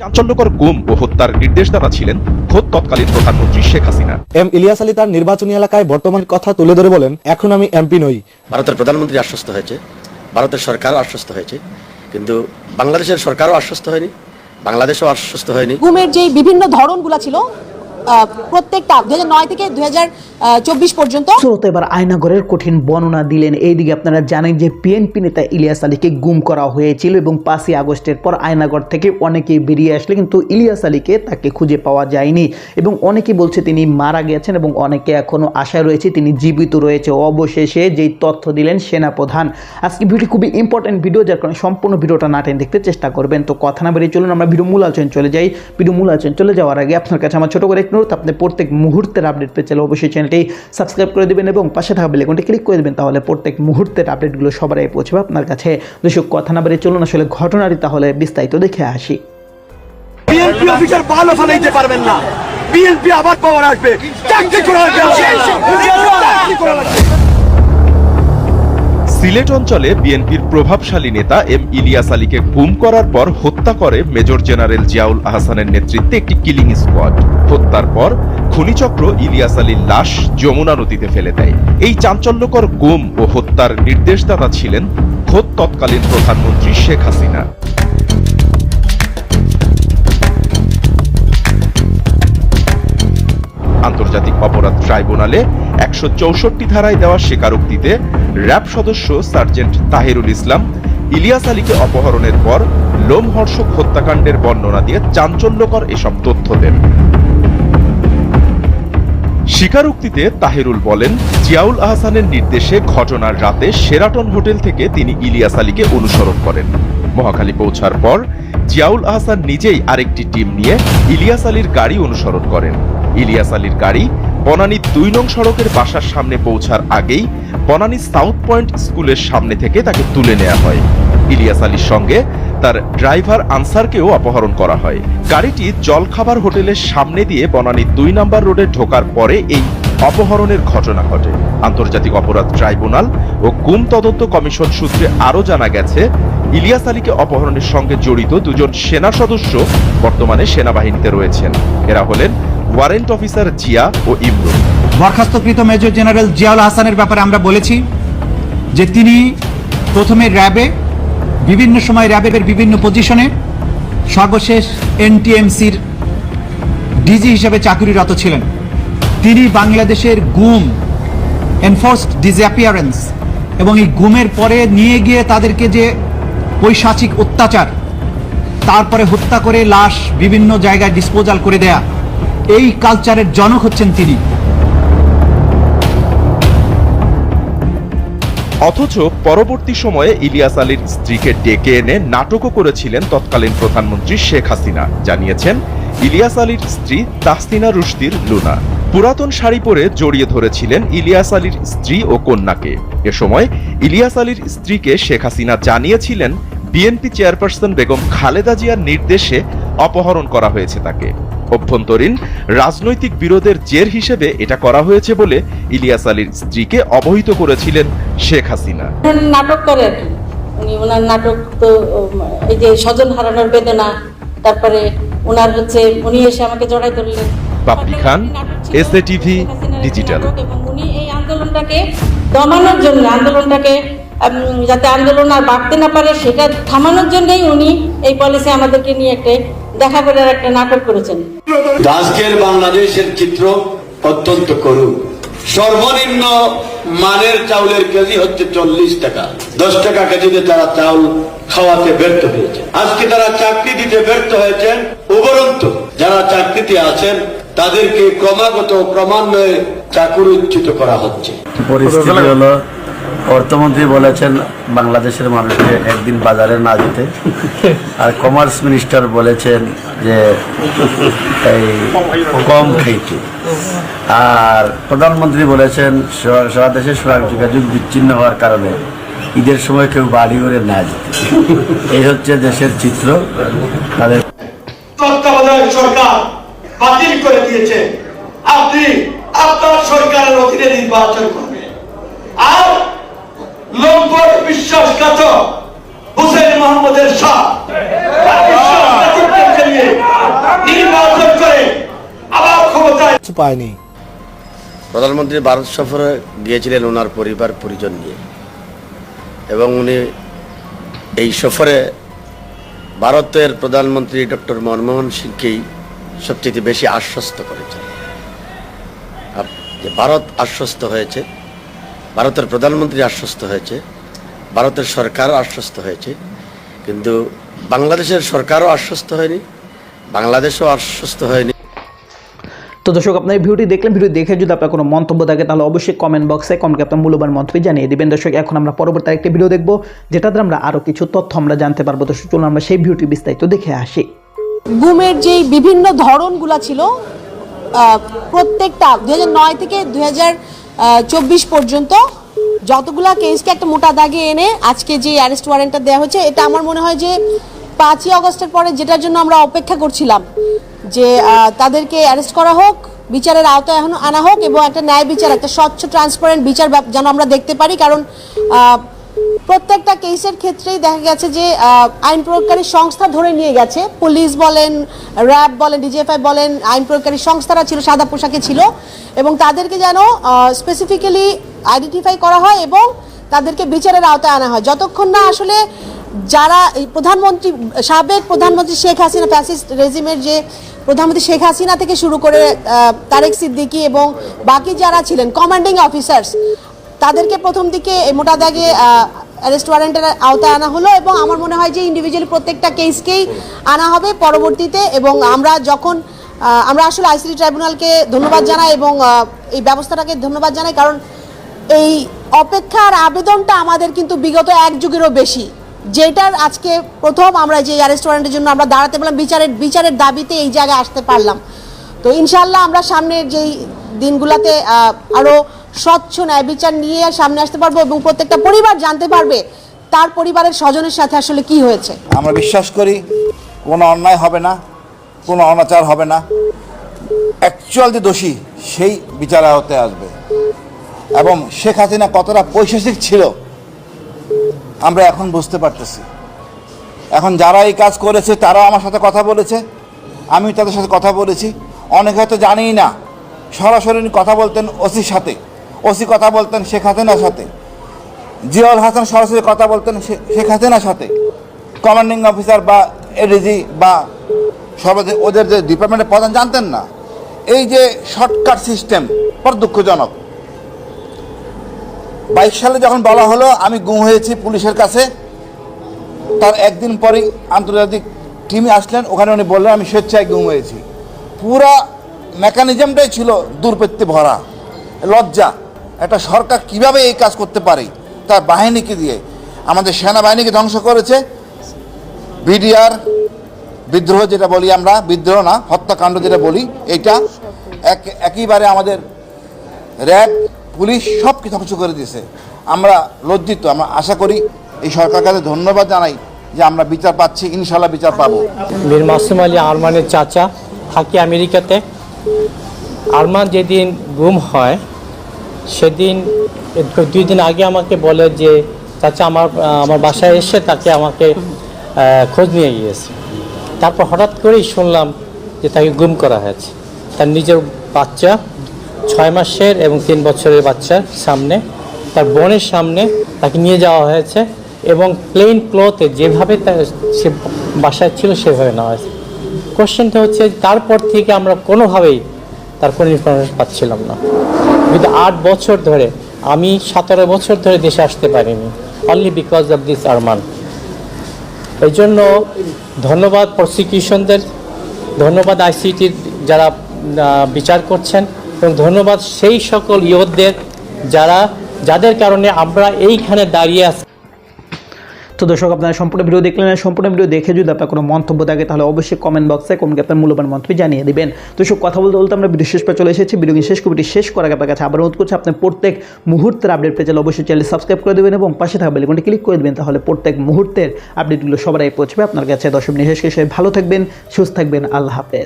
চাঞ্চল্যকর গুম ও হত্যার নির্দেশদাতা ছিলেন খোদ তৎকালীন প্রধানমন্ত্রী শেখ হাসিনা। এম ইলিয়াস আলী তার নির্বাচনী এলাকায় বর্তমান কথা তুলে ধরে বলেন এখন আমি এমপি নই। ভারতের প্রধানমন্ত্রী আশ্বস্ত হয়েছে ভারতের সরকারও আশ্বস্ত হয়েছে কিন্তু বাংলাদেশের সরকারও আশ্বস্ত হয়নি বাংলাদেশও আশ্বস্ত হয়নি। গুমের যে বিভিন্ন ধরনগুলো ছিল প্রত্যেকটা দুই নয় থেকে দুই চব্বিশ পর্যন্ত। শ্রোতা এবার আয়নাগরের কঠিন বর্ণনা দিলেন। এইদিকে আপনারা জানেন যে বিএনপি নেতা ইলিয়াস আলীকে গুম করা হয়েছিল এবং পাঁচই আগস্টের পর আয়নাগর থেকে অনেকেই বেরিয়ে আসলে কিন্তু ইলিয়াস আলীকে তাকে খুঁজে পাওয়া যায়নি এবং অনেকে বলছে তিনি মারা গেছেন এবং অনেকে এখনও আশায় রয়েছে তিনি জীবিত রয়েছে। অবশেষে যেই তথ্য দিলেন সেনাপ্রধান। আজকে ভিডিও খুবই ইম্পর্টেন্ট ভিডিও যার কারণে সম্পূর্ণ ভিডিওটা না টেনে দেখতে চেষ্টা করবেন। তো কথা না বেরিয়ে চলুন, আমরা ভিডিও মূল আলোচনা চলে যাই। ভিডিও মূল আলোচনা চলে যাওয়ার আগে আপনার কাছে আমার ছোট করে অনুরোধ আপনি প্রত্যেক মুহূর্তের আপডেট পেয়ে চলে অবশ্যই চ্যানেলটি সাবস্ক্রাইব করে দেবেন এবং পাশে থাকা বেলেকনটি ক্লিক করে দেবেন তাহলে প্রত্যেক মুহূর্তের আপডেটগুলো সবার আগে পৌঁছবে আপনার কাছে। দর্শক কথা না বেড়ে চলুন আসলে ঘটনাটি তাহলে বিস্তারিত দেখে আসি। বিএনপি অফিসার ভালো ফালাইতে পারবেন না। বিএনপি আবার পাওয়ার আসবে। চাকরি করা চাকরি করা লাগবে সিলেট অঞ্চলে বিএনপির প্রভাবশালী নেতা এম ইলিয়াস আলীকে গুম করার পর হত্যা করে মেজর জেনারেল জিয়াউল আহসানের নেতৃত্বে একটি কিলিং স্কোয়াড। হত্যার পর খনিচক্র ইলিয়াস আলীর লাশ যমুনা নদীতে ফেলে দেয়। এই চাঞ্চল্যকর গুম ও হত্যার নির্দেশদাতা ছিলেন খোদ তৎকালীন প্রধানমন্ত্রী শেখ হাসিনা। আন্তর্জাতিক অপরাধ ট্রাইব্যুনালে একশো চৌষট্টি ধারায় দেওয়া স্বীকারোক্তিতে র্যাব সদস্য সার্জেন্ট তাহিরুল ইসলাম, ইলিয়াস আলীকে অপহরণের পর লোমহর্ষক হত্যাকাণ্ডের বর্ণনা দিয়ে চাঞ্চল্যকর এসব তথ্য দেন। স্বীকারোক্তিতে তাহিরুল বলেন, জিয়াউল আহসানের নির্দেশে ঘটনার রাতে সেরাটন হোটেল থেকে তিনি ইলিয়াস আলীকে অনুসরণ করেন। মহাখালী পৌঁছার পর জিয়াউল আহসান নিজেই আরেকটি টিম নিয়ে ইলিয়াস আলীর গাড়ি অনুসরণ করেন। ইলিয়াস আলীর গাড়ি বনানী দুই নং সড়কের বাসার সামনে পৌঁছার আগেই বনানী সাউথ পয়েন্ট স্কুলের সামনে থেকে তাকে তুলে নেওয়া হয়। ইলিয়াস আলীর সঙ্গে তার ড্রাইভার আনসারকেও অপহরণ করা হয়। গাড়িটি জলখাবার হোটেলের সামনে দিয়ে বনানী দুই নাম্বার রোডে ঢোকার পরে এই অপহরণের ঘটনা ঘটে। আন্তর্জাতিক অপরাধ ট্রাইব্যুনাল ও গুম তদন্ত কমিশন সূত্রে আরও জানা গেছে, ইলিয়াস আলীকে অপহরণের সঙ্গে জড়িত দুজন সেনা সদস্য বর্তমানে সেনাবাহিনীতে রয়েছেন। এরা হলেন ওয়ারেন্ট অফিসার জিয়া ও ইমরুল বরখাস্তকৃত মেজর জেনারেল জিয়াউল হাসানের ব্যাপারে আমরা বলেছি যে তিনি প্রথমে র্যাবে, বিভিন্ন সময় র্যাবের বিভিন্ন পজিশনে সর্বশেষ এনটিএমসির ডিজি হিসেবে চাকরিরত ছিলেন। তিনি বাংলাদেশের গুম এনফোর্সড ডিসঅ্যাপিয়ারেন্স এবং এই গুমের পরে নিয়ে গিয়ে তাদেরকে যে পৈশাচিক অত্যাচার, তারপরে হত্যা করে লাশ বিভিন্ন জায়গায় ডিসপোজাল করে দেয়া এই কালচারের জনক হচ্ছেন তিনি। অথচ পরবর্তী সময়ে ইলিয়াস আলীর স্ত্রীকে ডেকে এনে নাটকও করেছিলেন তৎকালীন প্রধানমন্ত্রী শেখ হাসিনা। জানিয়েছেন, ইলিয়াস আলীর স্ত্রী তাহসিনা রুশদির লুনা। পুরাতন শাড়ি পরে জড়িয়ে ধরেছিলেন ইলিয়াস আলীর স্ত্রী ও কন্যাকে। এ সময় ইলিয়াস আলীর স্ত্রীকে শেখ হাসিনা জানিয়েছিলেন, বিএনপি চেয়ারপারসন বেগম খালেদা জিয়ার নির্দেশে অপহরণ করা হয়েছে তাকে। অভ্যন্তরীণ রাজনৈতিক বিরোধের জের হিসেবে এটা করা হয়েছে বলে ইলিয়াস আলীর স্ত্রীকে অবহিত করেছিলেন শেখ হাসিনা। নাটক করে উনি ওনার নাটক তো এই যে স্বজন হারানোর বেদনা তারপরে ওনার হচ্ছে উনি এসে আমাকে জড়াই ধরলেন। বাপ্পি খান, শেখ হাসিনার একটি ডিজিটাল। উনি এই আন্দোলনটাকে দমানোর জন্য আন্দোলনটাকে যাতে আন্দোলন আর বাড়তে না পারে সেটা থামানোর জন্যই উনি এই পলিসি আমাদেরকে নিয়ে একটা দেখা করার একটা নাটক করেছেন। আজকের বাংলাদেশের চিত্র অত্যন্ত করুণ। সর্বনিম্ন মানের চাউলের কেজি হচ্ছে চল্লিশ টাকা। দশ টাকা কেজিতে তারা চাউল খাওয়াতে ব্যর্থ হয়েছে। আজকে তারা চাকরি দিতে ব্যর্থ হয়েছেন উপরন্তু যারা চাকরিতে আছেন তাদেরকে ক্রমাগত ক্রমান্বয়ে চাকুরুচ্যুত করা হচ্ছে। পরিস্থিতি হলো অর্থমন্ত্রী বলেছেন, বাংলাদেশের মানুষকে একদিন বাজারে না যেতে। আর কমার্স মিনিস্টার বলেছেন যে, এই কম খাইতে। আর প্রধানমন্ত্রী বলেছেন সারা দেশে সড়ক যোগাযোগ বিচ্ছিন্ন হওয়ার কারণে ঈদের সময় কেউ বাড়ি করে না যেতে। এই হচ্ছে দেশের চিত্র। তাদের তত্ত্বাবধায়ক সরকার বাতিল করে দিয়েছে। আপনি আপনার সরকারের অধীনে নির্বাচন করবেন। আর বিশ্বাসঘাতক হুসেন মোহাম্মদের শাহ আর বিশ্বাসঘাতককে মানুষকে নিয়ে নির্বাচন করে আবার ক্ষমতায় পায়নি। প্রধানমন্ত্রী ভারত সফরে গিয়েছিলেন ওনার পরিবার পরিজন নিয়ে। এবং উনি এই সফরে ভারতের প্রধানমন্ত্রী ডক্টর মনমোহন সিংকেই সবচেয়ে বেশি আশ্বস্ত করেছেন। যে ভারত আশ্বস্ত হয়েছে ভারতের প্রধানমন্ত্রী আশ্বস্ত হয়েছে ভারতের সরকারও আশ্বস্ত হয়েছে কিন্তু বাংলাদেশের সরকারও আশ্বস্ত হয়নি বাংলাদেশও আশ্বস্ত হয়নি। তো দর্শক আপনার এই ভিডিওটি দেখলেন ভিডিও দেখে যদি আপনার কোনো মন্তব্য থাকে তাহলে অবশ্যই কমেন্ট বক্সে কমেন্টে আপনার মূল্যবান মন্তব্য জানিয়ে দিবেন। দর্শক এখন আমরা পরবর্তী একটি ভিডিও দেখব যেটাতে আমরা আরও কিছু তথ্য আমরা জানতে পারব। দর্শক চলুন আমরা সেই ভিডিওটি বিস্তারিত দেখে আসি। গুমের যেই বিভিন্ন ধরনগুলো ছিল আহ, প্রত্যেকটা দুই নয় থেকে দু হাজার চব্বিশ পর্যন্ত যতগুলা কেসকে একটা মোটা দাগে এনে আজকে যে অ্যারেস্ট ওয়ারেন্টটা দেওয়া হয়েছে, এটা আমার মনে হয় যে পাঁচই অগস্টের পরে যেটার জন্য আমরা অপেক্ষা করছিলাম, যে তাদেরকে অ্যারেস্ট করা হোক, বিচারের আওতায় এখন আনা হোক এবং একটা ন্যায় বিচার, একটা স্বচ্ছ ট্রান্সপারেন্ট বিচার যেন আমরা দেখতে পারি। কারণ প্রত্যেকটা কেসের ক্ষেত্রেই দেখা গেছে যে আইন প্রয়োগকারী সংস্থা ধরে নিয়ে গেছে। পুলিশ বলেন, র্যাব বলেন, ডিজিএফআই বলেন, আইন প্রয়োগকারী সংস্থারা ছিল, সাদা পোশাকে ছিল। এবং তাদেরকে যেন স্পেসিফিক্যালি আইডেন্টিফাই করা হয় এবং তাদেরকে বিচারের আওতায় আনা হয়। যতক্ষণ না আসলে যারা এই প্রধানমন্ত্রী, সাবেক প্রধানমন্ত্রী শেখ হাসিনা ফ্যাসিস্ট রেজিমের যে প্রধানমন্ত্রী শেখ হাসিনা থেকে শুরু করে তারেক সিদ্দিকি এবং বাকি যারা ছিলেন কমান্ডিং অফিসার্স তাদেরকে প্রথম দিকে মোটা দাগে অ্যারেস্ট ওয়ারেন্টের আওতায় আনা হলো এবং আমার মনে হয় যে ইন্ডিভিজুয়ালি প্রত্যেকটা কেসকেই আনা হবে পরবর্তীতে এবং আমরা যখন আমরা আসলে আইসিডি ট্রাইব্যুনালকে ধন্যবাদ জানাই এবং এই ব্যবস্থাটাকে ধন্যবাদ জানাই কারণ এই অপেক্ষার আবেদনটা আমাদের কিন্তু বিগত এক যুগেরও বেশি। যেটার আজকে প্রথম আমরা যে অ্যারেস্ট ওয়ারেন্টের জন্য আমরা দাঁড়াতে পারলাম বিচারের বিচারের দাবিতে এই জায়গায় আসতে পারলাম। তো ইনশাল্লাহ আমরা সামনের যেই দিনগুলোতে আহ, আরও স্বচ্ছ ন্যায় বিচার নিয়ে সামনে আসতে পারব এবং প্রত্যেকটা পরিবার জানতে পারবে তার পরিবারের স্বজনের সাথে আসলে কি হয়েছে। আমরা বিশ্বাস করি, কোনো অন্যায় হবে না, কোনো অনাচার হবে না। অ্যাকচুয়াল যে দোষী, সেই বিচার আওতায় আসবে। এবং শেখ হাসিনা কতটা পৈশাসিক ছিল, আমরা এখন বুঝতে পারতেছি। এখন যারা এই কাজ করেছে, তারাও আমার সাথে কথা বলেছে আমি তাদের সাথে কথা বলেছি। অনেকে হয়তো জানিই না, সরাসরি কথা বলতেন ওসির সাথে। ওসি কথা বলতেন শেখ হাসিনার সাথে। জিয়াউল হাসান সরাসরি কথা বলতেন শেখ হাসিনার সাথে। কমান্ডিং অফিসার বা এডিজি বা সর্বাধিক ওদের যে ডিপার্টমেন্টের প্রধান জানতেন না। এই যে শর্টকাট সিস্টেম বড় দুঃখজনক। বাইশ সালে যখন বলা হলো, আমি গুম হয়েছি পুলিশের কাছে, তার একদিন পরেই আন্তর্জাতিক টিমে আসলেন। ওখানে উনি বললেন, আমি স্বেচ্ছায় গুম হয়েছি। পুরা মেকানিজমটাই ছিল দুর্বৃত্তি ভরা, লজ্জা। একটা সরকার কীভাবে এই কাজ করতে পারে, তার বাহিনীকে দিয়ে। আমাদের সেনাবাহিনীকে ধ্বংস করেছে। বিডিআর, বিদ্রোহ যেটা বলি আমরা, বিদ্রোহ না, হত্যাকাণ্ড যেটা বলি এটা এক একইবারে আমাদের র্যাব, পুলিশ সব কিছু ধ্বংস করে দিয়েছে। আমরা লজ্জিত, আমরা আশা করি এই সরকার কাছে ধন্যবাদ জানাই যে আমরা বিচার পাচ্ছি ইনশাল্লাহ বিচার পাবো। মীর মাসুম আলী আরমানের চাচা থাকে আমেরিকাতে। আরমান যেদিন গুম হয় সেদিন, দুই দিন আগে আমাকে বলে যে, চাচা, আমার আমার বাসায় এসে তাকে আমাকে খোঁজ নিয়ে গিয়েছে। তারপর হঠাৎ করেই শুনলাম যে তাকে গুম করা হয়েছে। তার নিজের বাচ্চা, ছয় মাসের এবং তিন বছরের বাচ্চার সামনে, তার বোনের সামনে তাকে নিয়ে যাওয়া হয়েছে এবং প্লেন ক্লথে যেভাবে তা- সে বাসায় ছিল সেভাবে নেওয়া হয়েছে। কোশ্চেনটা হচ্ছে, তারপর থেকে আমরা কোনোভাবেই তার কোনো ইনফরমেশন পাচ্ছিলাম না। কিন্তু আট বছর ধরে, আমি সতেরো বছর ধরে দেশে আসতে পারিনি। Only because of this Arman এই জন্য ধন্যবাদ প্রসিকিউশনদের ধন্যবাদ আইসিটির যারা বিচার করছেন, এবং ধন্যবাদ সেই সকল ইয়োধদের যারা, যাদের কারণে আমরা এইখানে দাঁড়িয়ে আছি। তো দর্শক, আপনারা সম্পূর্ণ ভিডিও দেখলেন সম্পূর্ণ ভিডিও দেখে যদি আপনার কোনো মন্তব্য থাকে, তাহলে অবশ্যই কমেন্ট বক্সে কমেন্ট আপনার মূল্যবান মন্তব্য জানিয়ে দেবেন। তো সব কথা বলতে বলতে আমরা ভিডিও শেষ পর চলে এসেছি। ভিডিও শেষ কবিটি শেষ করার আগে আপনার কাছে আবার অনুরোধ করছি আপনি প্রত্যেক মুহূর্তের আপডেট পেয়ে অবশ্যই চ্যানেল সাবস্ক্রাইব করে দেবেন এবং পাশে থাকা বেলকনটি ক্লিক করে দেবেন, তাহলে প্রত্যেক মুহূর্তের আপডেটগুলো সবাই পৌঁছবে আপনার কাছে। দর্শক নিয়ে শেষ শেষে ভালো থাকবেন, সুস্থ থাকবেন, আল্লাহ হাফেজ।